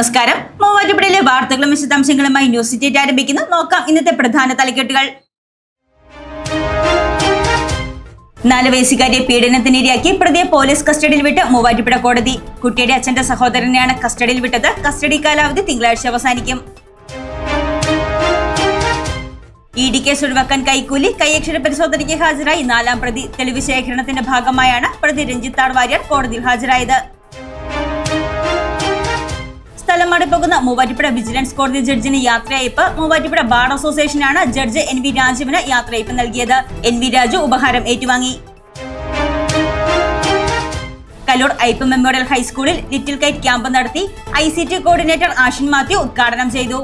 നമസ്കാരം. മൂവാറ്റുപുഴയിലെ വാർത്തകളും വിശദാംശങ്ങളുമായി ന്യൂസ് സിറ്റി ആരംഭിക്കുന്നു. നോക്കാം ഇന്നത്തെ പ്രധാന തലക്കെട്ടുകൾ. നാല് വയസ്സുകാരിയെ പീഡനത്തിനിരയാക്കി പ്രതിയെ പോലീസ് കസ്റ്റഡിയിൽ വിട്ട് മൂവാറ്റുപുഴ കോടതി. കുട്ടിയുടെ അച്ഛന്റെ സഹോദരനെയാണ് കസ്റ്റഡിയിൽ വിട്ടത്. കസ്റ്റഡി കാലാവധി തിങ്കളാഴ്ച അവസാനിക്കും. ഇ ഡി കേസ് ഒഴിവാക്കാൻ കൈക്കൂലി. കൈയക്ഷര പരിശോധനയ്ക്ക് ഹാജരായി നാലാം പ്രതി. തെളിവ് ശേഖരണത്തിന്റെ ഭാഗമായാണ് പ്രതി രഞ്ജിത്ത് ആർ വാര്യർ കോടതിയിൽ ഹാജരായത്. മാറി പോകുന്ന മൂവാറ്റുപുഴ വിജിലൻസ് കോടതി ജഡ്ജിന് യാത്രയയപ്പ്. മൂവാറ്റുപുഴ ബാർ അസോസിയേഷനാണ് ജഡ്ജ് എൻ വി രാജുവിന് യാത്രയയപ്പ് നൽകിയത്. എൻ വി രാജു ഉപഹാരം ഏറ്റുവാങ്ങി. കലൂർ ഐപ്പ് മെമ്മോറിയൽ ഹൈസ്കൂളിൽ ലിറ്റിൽ കൈറ്റ് ക്യാമ്പ് നടത്തി I C T coordinator Ashin Mathew ഉദ്ഘാടനം ചെയ്തു.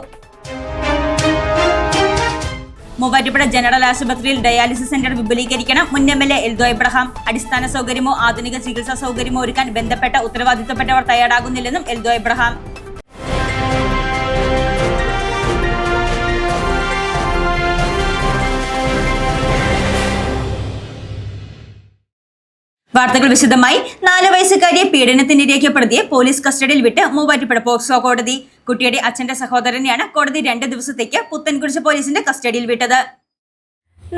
മൂവാറ്റുപുഴ ജനറൽ ആശുപത്രിയിൽ ഡയാലിസിസ് സെന്റർ വിപുലീകരിക്കണം മുൻ M L A Eldho Abraham. അടിസ്ഥാന സൗകര്യമോ ആധുനിക ചികിത്സാ സൗകര്യമോ ഒരുക്കാൻ ബന്ധപ്പെട്ട ഉത്തരവാദിത്തപ്പെട്ടവർ തയ്യാറാകുന്നില്ലെന്നും എൽദോ എബ്രഹാം. വാർത്തകൾ വിശദമായി. നാല് വയസ്സുകാരിയെ പീഡനത്തിനിരയാക്കിയ പ്രതിയെ പോലീസ് കസ്റ്റഡിയിൽ വിട്ട് മൂവാറ്റുപുഴ പോക്സോ കോടതി. കുട്ടിയുടെ അച്ഛന്റെ സഹോദരനെയാണ് കോടതി രണ്ട് ദിവസത്തേക്ക് പുത്തൻകുരിശ് പോലീസിന്റെ കസ്റ്റഡിയിൽ വിട്ടത്.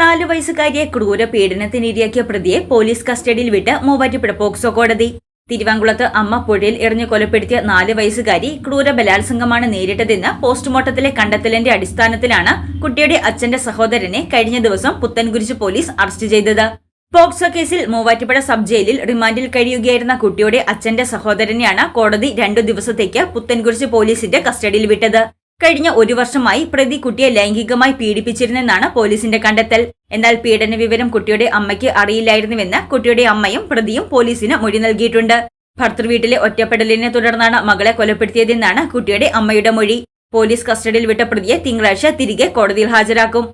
നാലു വയസ്സുകാരിയെ ക്രൂര പീഡനത്തിനിരയാക്കിയ പ്രതിയെ പോലീസ് കസ്റ്റഡിയിൽ വിട്ട് മൂവാറ്റുപുഴ പോക്സോ കോടതി. തിരുവാങ്കുളത്ത് അമ്മ പുഴയിൽ എറിഞ്ഞു കൊലപ്പെടുത്തിയ നാല് വയസ്സുകാരി ക്രൂര ബലാത്സംഗമാണ് നേരിട്ടതെന്ന് പോസ്റ്റ്മോർട്ടത്തിലെ കണ്ടെത്തലിന്റെ അടിസ്ഥാനത്തിലാണ് കുട്ടിയുടെ അച്ഛന്റെ സഹോദരനെ കഴിഞ്ഞ ദിവസം പുത്തൻകുരിശ് പോലീസ് അറസ്റ്റ് ചെയ്തത്. പോക്സോ കേസിൽ മൂവാറ്റുപുഴ സബ് ജയിലിൽ റിമാൻഡിൽ കഴിയുകയായിരുന്ന കുട്ടിയുടെ അച്ഛന്റെ സഹോദരനെയാണ് കോടതി രണ്ടു ദിവസത്തേക്ക് പുത്തൻകുരിശ് പോലീസിന്റെ കസ്റ്റഡിയിൽ വിട്ടത്. കഴിഞ്ഞ ഒരു വർഷമായി പ്രതി കുട്ടിയെ ലൈംഗികമായി പീഡിപ്പിച്ചിരുന്നെന്നാണ് പോലീസിന്റെ കണ്ടെത്തൽ. എന്നാൽ പീഡന വിവരം കുട്ടിയുടെ അമ്മയ്ക്ക് അറിയില്ലായിരുന്നുവെന്ന് കുട്ടിയുടെ അമ്മയും പ്രതിയും പോലീസിന് മൊഴി നൽകിയിട്ടുണ്ട്. ഭർത്തൃവീട്ടിലെ ഒറ്റപ്പെടലിനെ തുടർന്നാണ് മകളെ കൊലപ്പെടുത്തിയതെന്നാണ് കുട്ടിയുടെ അമ്മയുടെ മൊഴി. പോലീസ് കസ്റ്റഡിയിൽ വിട്ട പ്രതിയെ തിങ്കളാഴ്ച തിരികെ കോടതിയിൽ ഹാജരാക്കും.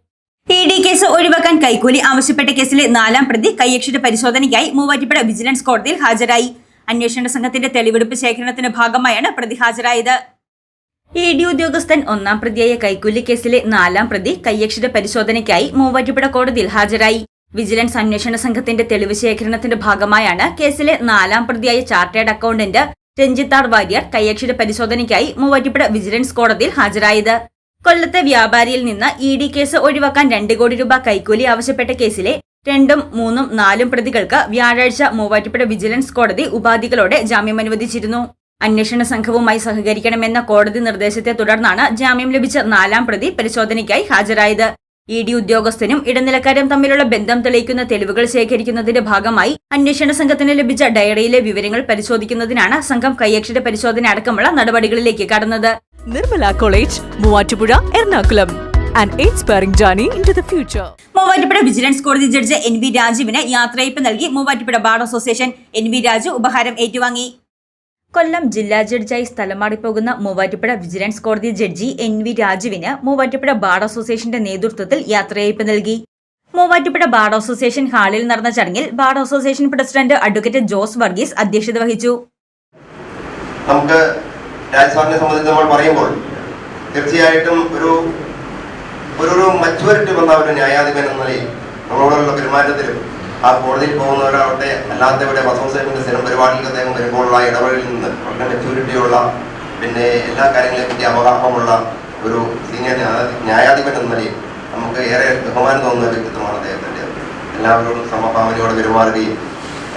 ഇ ഡി കേസ് ഒഴിവാക്കാൻ കൈക്കൂലി ആവശ്യപ്പെട്ട കേസിലെ നാലാം പ്രതി കൈയക്ഷര പരിശോധനയ്ക്കായി മൂവാറ്റുപുഴ വിജിലൻസ് കോടതിയിൽ ഹാജരായി. അന്വേഷണ സംഘത്തിന്റെ തെളിവെടുപ്പ് ശേഖരണത്തിന്റെ ഭാഗമായാണ് പ്രതി ഹാജരായത്. ഇ ഡി ഉദ്യോഗസ്ഥൻ ഒന്നാം പ്രതിയായ കൈക്കൂലി കേസിലെ നാലാം പ്രതി കൈയക്ഷര പരിശോധനയ്ക്കായി മൂവാറ്റുപുഴ കോടതിയിൽ ഹാജരായി. വിജിലൻസ് അന്വേഷണ സംഘത്തിന്റെ തെളിവ് ശേഖരണത്തിന്റെ ഭാഗമായാണ് കേസിലെ നാലാം പ്രതിയായ ചാർട്ടേഡ് അക്കൌണ്ടന്റ് രഞ്ജിത്താർ വാര്യർ കൈയക്ഷര പരിശോധനയ്ക്കായി മൂവാറ്റുപുഴ വിജിലൻസ് കോടതിയിൽ ഹാജരായത്. കൊല്ലത്തെ വ്യാപാരിയിൽ നിന്ന് ഇ ഡി കേസ് ഒഴിവാക്കാൻ രണ്ട് കോടി രൂപ കൈക്കൂലി ആവശ്യപ്പെട്ട കേസിലെ രണ്ടും മൂന്നും നാലും പ്രതികൾക്ക് വ്യാഴാഴ്ച മൂവാറ്റുപുഴ വിജിലൻസ് കോടതി ഉപാധികളോടെ ജാമ്യം അനുവദിച്ചിരുന്നു. അന്വേഷണ സംഘവുമായി സഹകരിക്കണമെന്ന കോടതി നിർദ്ദേശത്തെ തുടർന്നാണ് ജാമ്യം ലഭിച്ച നാലാം പ്രതി പരിശോധനയ്ക്കായി ഹാജരായത്. ഇ ഡി ഉദ്യോഗസ്ഥനും ഇടനിലക്കാരും തമ്മിലുള്ള ബന്ധം തെളിയിക്കുന്ന തെളിവുകൾ ശേഖരിക്കുന്നതിന്റെ ഭാഗമായി അന്വേഷണ സംഘത്തിന് ലഭിച്ച ഡയറിയിലെ വിവരങ്ങൾ പരിശോധിക്കുന്നതിനാണ് സംഘം കൈയക്ഷര പരിശോധന അടക്കമുള്ള നടപടികളിലേക്ക് കടന്നത്. Nirmala college Muvattupuzha Ernakulam. Future Muvattupuzha vigilance കോടതി ജഡ്ജ് എൻ വി രാജുവിന് യാത്രയയപ്പ് നൽകി Muvattupuzha bar association. N V Raju ഉപഹാരം ഏറ്റുവാങ്ങി. കൊല്ലം ജില്ലാ ജഡ്ജായി സ്ഥലം മാറിപ്പോകുന്ന മൂവാറ്റുപുഴ വിജിലൻസ് കോടതി ജഡ്ജി എൻ വി രാജുവിന് മൂവാറ്റുപുഴ ബാർ അസോസിയേഷന്റെ നേതൃത്വത്തിൽ യാത്രയയപ്പ് നൽകി. മൂവാറ്റുപുഴ ബാർ അസോസിയേഷൻ ഹാളിൽ നടന്ന ചടങ്ങിൽ bar association president advocate Jose Varghese അധ്യക്ഷത വഹിച്ചു. നമുക്ക് സംബന്ധിച്ച് നമ്മൾ പറയുമ്പോൾ തീർച്ചയായിട്ടും ഒരു ഒരു മച്ചുവരിറ്റി വന്ന ഒരു ന്യായാധിപൻ എന്ന നിലയിൽ നമ്മളോടുള്ള പെരുമാറ്റത്തിലും ആ കോടതിയിൽ പോകുന്നവരാവട്ടെ അല്ലാത്തവിടെ അസോസിയേഷന്റെ സ്ഥിരം പരിപാടിയിൽ അദ്ദേഹം വരുമ്പോഴുള്ള ഇടപെടലിൽ നിന്ന് വളരെ മെച്ചൂരിറ്റിയുള്ള പിന്നെ എല്ലാ കാര്യങ്ങളെ പറ്റി അവഗാഹമുള്ള ഒരു സീനിയർ ന്യായ- ന്യായാധിപൻ എന്ന നിലയിൽ നമുക്ക് ഏറെ ബഹുമാനം തോന്നുന്ന വ്യക്തിത്വമാണ് അദ്ദേഹത്തിന്റെ. എല്ലാവരോടും സമഭാവനയോടെ പെരുമാറുകയും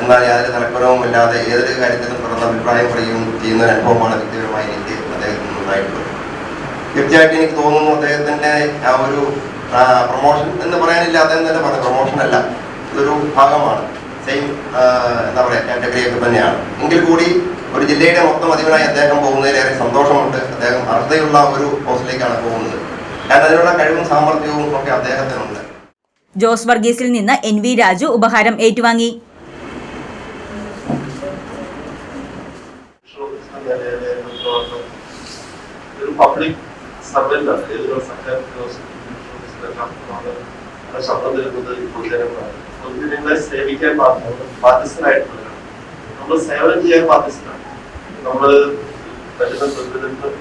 എന്നാൽ യാതൊരു തലക്കുറവും ഇല്ലാതെ ഏതൊരു കാര്യത്തിലും തുറന്ന അഭിപ്രായം പറയുകയും ചെയ്യുന്ന ഒരു അനുഭവമാണ് വ്യക്തിപരമായി എനിക്ക് അദ്ദേഹത്തിൽ നിന്നുണ്ടായിട്ടുള്ളത് തീർച്ചയായിട്ടും എനിക്ക് തോന്നുന്നു അദ്ദേഹത്തിന്റെ ആ ഒരു പ്രൊമോഷൻ എന്ന് പറയാനില്ല അദ്ദേഹം തന്നെ പറഞ്ഞു പ്രൊമോഷൻ അല്ല. ഇതൊരു ഭാഗമാണ്. സെയിം എന്താ പറയുക കാറ്റഗറിയൊക്കെ തന്നെയാണ്. എങ്കിൽ കൂടി ഒരു ജില്ലയുടെ മൊത്തം അധിപനായി അദ്ദേഹം പോകുന്നതിലേറെ സന്തോഷമുണ്ട്. അദ്ദേഹം അർഹതയുള്ള ഒരു പോസ്റ്റിലേക്കാണ് പോകുന്നത്. കാരണം അതിനുള്ള കഴിവും സാമർഥ്യവും ഒക്കെ അദ്ദേഹത്തിനുണ്ട്. ജോസ് വർഗീസിൽ നിന്ന് എൻ വി രാജു ഉപഹാരം ഏറ്റുവാങ്ങി. ഒരു പബ്ലിക് ഏതൊരു സർക്കാർ ശബ്ദം നൽകുന്നത് ഈ പൊതുജനങ്ങളാണ്. പൊതുജനങ്ങളെ സേവിക്കാൻ ബാധ്യ- ബാധ്യസ്ഥരായിട്ടുള്ളവരാണ് നമ്മൾ സേവനം ചെയ്യാൻ ബാധ്യസ്ഥനാണ് നമ്മൾ പറ്റുന്ന പ്രതിനിധിത്വം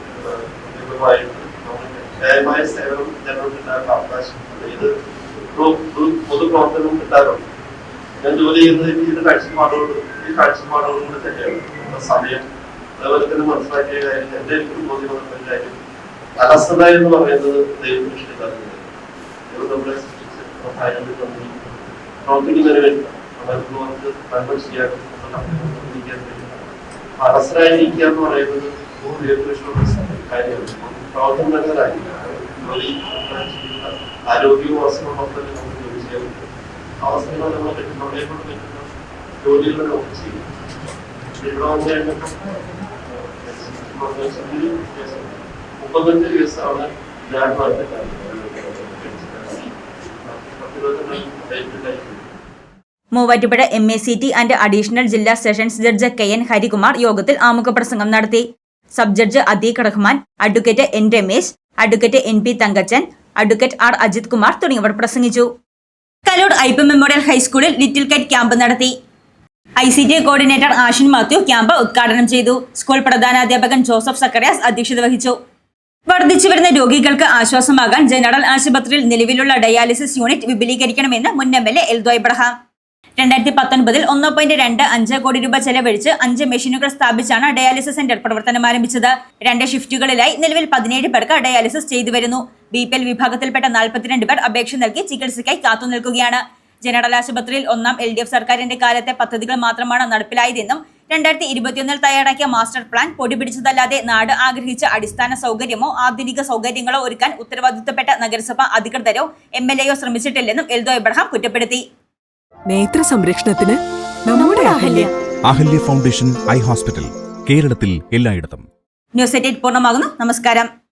നിയമമായിട്ട് നമ്മൾ ന്യായമായ സേവനം ജനങ്ങൾക്ക് കിട്ടാനുള്ള അവകാശം ഇത് പൊതു- പൊതു- പൊതുപ്രവർത്തനം കിട്ടാറുണ്ട്. ഞാൻ ജോലി ചെയ്യുന്നത് ഈ കാഴ്ചപ്പാടുകൊണ്ട് ഈ കാഴ്ചപ്പാടോടുകൂടി തന്നെയാണ്. സമയം അതേപോലെ മനസ്സിലാക്കിയ കാര്യം എന്റെ ഒരു ബോധ്യം ഒരു കാര്യം അലസത എന്ന് പറയുന്നത് ദൈവത്തിന് ഇഷ്ടമില്ലാത്തത് ദൈവം നമ്മളെ സൃഷ്ടിച്ച് ആരോഗ്യം ഒരു വ്യക്തി അവർക്ക് പ്രവർത്തിക്കാൻ കഴിയും. അലസരായിരിക്കുക എന്ന് പറയുന്നത് കാര്യമാണ്. പ്രവർത്തനം നല്ലതായി ജോലി ചെയ്യുന്ന ആരോഗ്യവും ഒക്കെ നമുക്ക് ജോലി ചെയ്യാൻ പറ്റും. അവസരങ്ങൾ പറ്റും നമ്മളെ കൊണ്ട് പറ്റുന്ന ജോലികൾ നമുക്ക് ചെയ്യും. ഇവിടെ വന്നു കഴിഞ്ഞപ്പോൾ മുപ്പത്തഞ്ച് ദിവസമാണ് ഞാൻ പറഞ്ഞിട്ടുണ്ടായിരുന്നത് Muvattupuzha M A C T and additional ജില്ലാ sessions judge K N Harikumar യോഗത്തിൽ ആമുഖ പ്രസംഗം നടത്തി. Sub judge Adeeq Rahman advocate N Ramesh advocate N P Thankachan advocate R Ajith Kumar തുടങ്ങിയവർ പ്രസംഗിച്ചു. കലൂർ ഐപ്പ് മെമ്മോറിയൽ ഹൈസ്കൂളിൽ ലിറ്റിൽ കൈറ്റ് ക്യാമ്പ് നടത്തി. I C T coordinator Ashin Mathew camp ഉദ്ഘാടനം ചെയ്തു. സ്കൂൾ പ്രധാനാധ്യാപകൻ ജോസഫ് സക്കറിയാസ് അധ്യക്ഷത വഹിച്ചു. വർദ്ധിച്ചു വരുന്ന രോഗികൾക്ക് ആശ്വാസമാകാൻ ജനറൽ ആശുപത്രിയിൽ നിലവിലുള്ള ഡയാലിസിസ് യൂണിറ്റ് വിപുലീകരിക്കണമെന്ന് മുൻ M L A Eldho Ibrahim. രണ്ടായിരത്തി പത്തൊൻപതിൽ ഒന്ന് പോയിന്റ് രണ്ട് അഞ്ച് കോടി രൂപ ചെലവഴിച്ച് അഞ്ച് മെഷീനുകൾ സ്ഥാപിച്ചാണ് ഡയാലിസിസ് സെന്റർ പ്രവർത്തനം ആരംഭിച്ചത്. രണ്ട് ഷിഫ്റ്റുകളിലായി നിലവിൽ പതിനേഴ് പേർക്ക് ഡയാലിസിസ് ചെയ്തു വരുന്നു. ബി പി എൽ വിഭാഗത്തിൽപ്പെട്ട നാൽപ്പത്തിരണ്ട് പേർ അപേക്ഷ നൽകി ചികിത്സയ്ക്കായി കാത്തുനിൽക്കുകയാണ്. ജനറൽ ആശുപത്രിയിൽ ഒന്നാം എൽ ഡി എഫ് സർക്കാരിന്റെ കാലത്തെ പദ്ധതികൾ മാത്രമാണ് നടപ്പിലായതെന്നും രണ്ടായിരത്തി ഇരുപത്തിയൊന്നിൽ തയ്യാറാക്കിയ മാസ്റ്റർ പ്ലാൻ പൊടിപിടിച്ചതല്ലാതെ നാട് ആഗ്രഹിച്ച അടിസ്ഥാന സൗകര്യമോ ആധുനിക സൗകര്യങ്ങളോ ഒരുക്കാൻ ഉത്തരവാദിത്തപ്പെട്ട നഗരസഭ അധികൃതരോ എം എൽ എയോ ശ്രമിച്ചിട്ടില്ലെന്നും എൽദോ എബ്രഹാം കുറ്റപ്പെടുത്തി. നേത്ര സംരക്ഷണത്തിന് നമ്മുടെ Ahalya. Ahalya. Foundation eye hospital കേരളത്തിൽ എല്ലായിടത്തും. ന്യൂസ് എയ്റ്റ് പൂർണമാകുന്നു. നമസ്കാരം.